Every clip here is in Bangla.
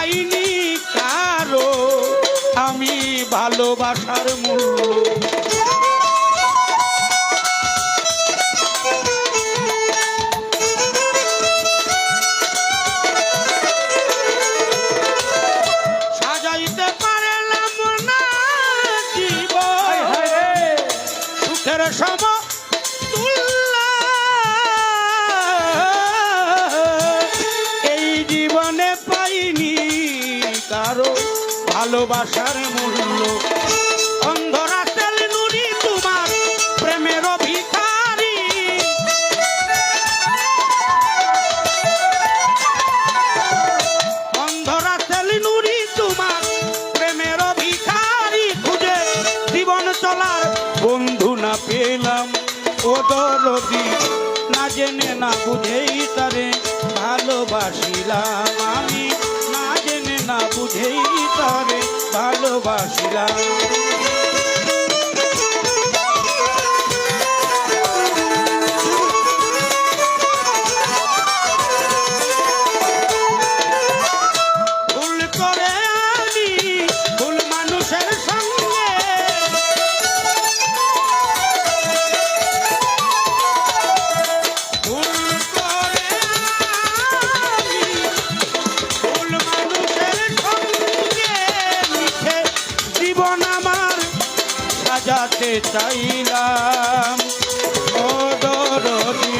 পাইনি কারও। আমি ভালোবাসার মূল্য ভালোবাসার মূল্য। অন্ধরা তোমার প্রেমের ভিখারি অন্ধরা তোমার প্রেমের ভিখারি খুঁজে জীবন চলার বন্ধু না পেলাম। না জেনে না বুঝেই তারে ভালোবাসিলাম আমি। ভালোবাসিলাম। সাজাতে চাইলাম। ও দরদি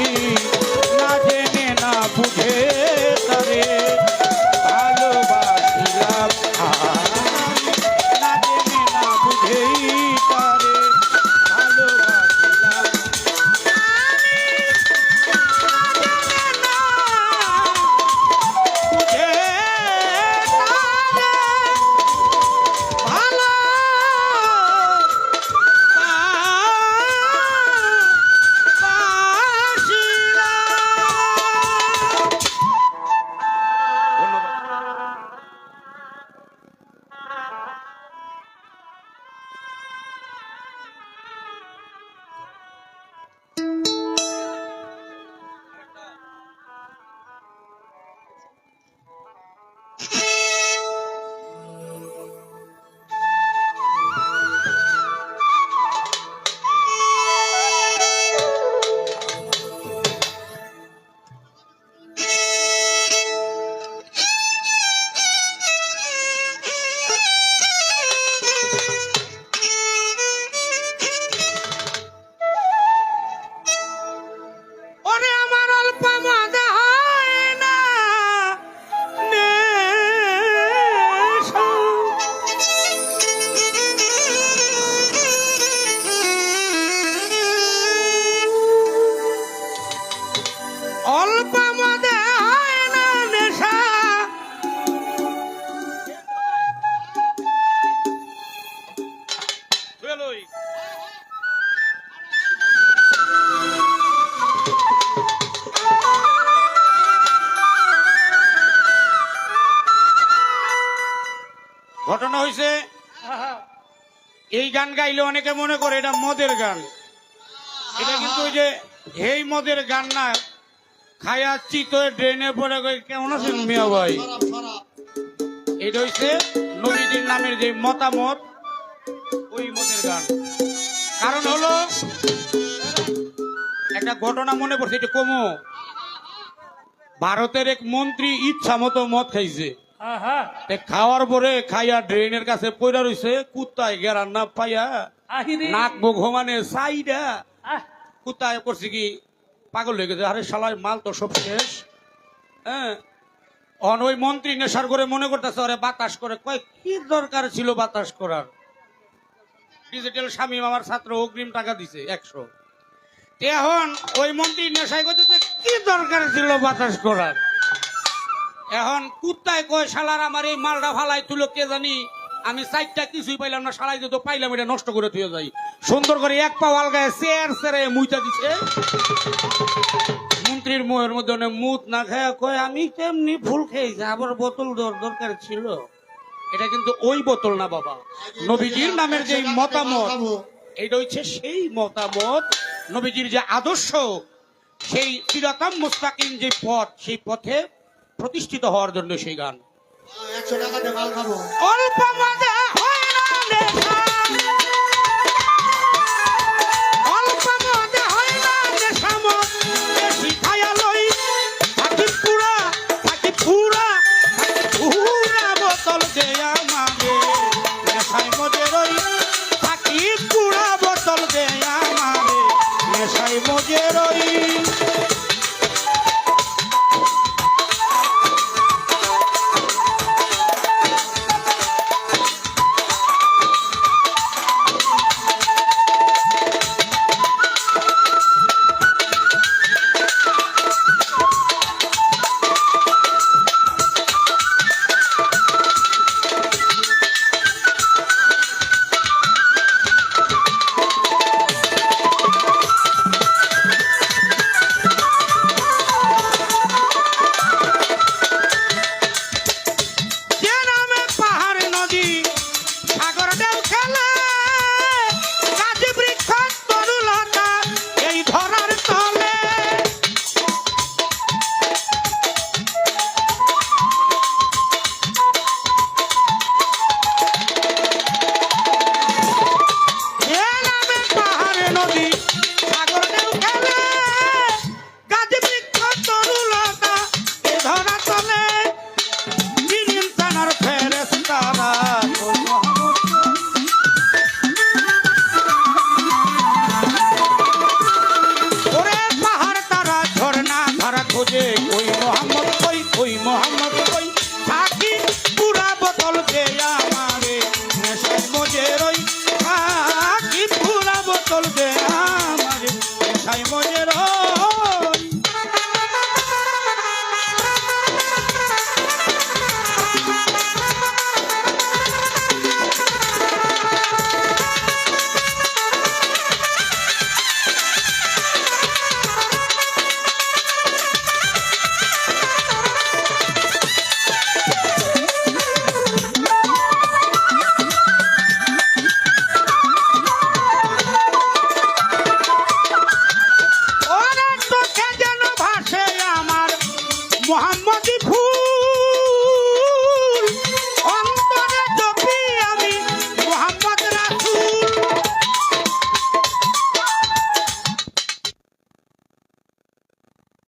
অল্প হয় না নেশা। ঘটনা হয়েছে এই গান গাইলে অনেকে মনে করে এটা মদের গান। এটা কিন্তু ওই যে এই মদের গান না খায়া চিত ড্রেনে পড়ে গিয়ে কেমন আছেন মিয়া ভাই? এটা হইছে নবীজির নামের যে মতামত ওই মদের গান। কারণ হলো একটা ঘটনা মনে পড়ছে এটা কমো। ভারতের এক মন্ত্রী ইচ্ছা মতো মদ খাইছে। তে খাওয়ার পরে খাইয়া ড্রেনের কাছে পয়রা রইছে কুত্তায় গেরান না পাইয়া নাক মুখ ঘুমানে সাইডা কুত্তায় করছে কি পাগল হয়ে গেছে। আরে শালায় মাল তো সব শেষ। হ্যাঁ? ওই মন্ত্রী নেশার করে মনে করতেছে, আরে বাতাস করে। কয়, কি দরকার ছিল বাতাস করার? ডিজিটাল স্বামী আমার ছাত্র অগ্রিম টাকা দিছে, একশো। এখন ওই মন্ত্রী নেশায় করতেছে কি দরকার ছিল বাতাস করার? এখন কুত্তায় কয়, শালার আমার এই মালটা ফালাই তুলো, কে জানি? আমি সাইডটা কিছুই পাইলাম না শালাই যত পাইলাম, এটা নষ্ট করে থুয়ে যাই। সুন্দর করে এক পা আলগায় চেয়ার চেয়ারে মুইটা দিছে। মন্ত্রীর মুহের মধ্যে মুত না খায় কয়, আমি তেমনি ফুল খেয়েছি আবার বোতল দর দরকার ছিল। এটা কিন্তু ওই বোতল না বাবা। নবীজির নামের যে মতামত, এটা হচ্ছে সেই মতামত, নবীজির যে আদর্শ, সেই সিরাতাম মুস্তাকিম যে পথ, সেই পথে প্রতিষ্ঠিত হওয়ার জন্য সেই গান। অল্প মজা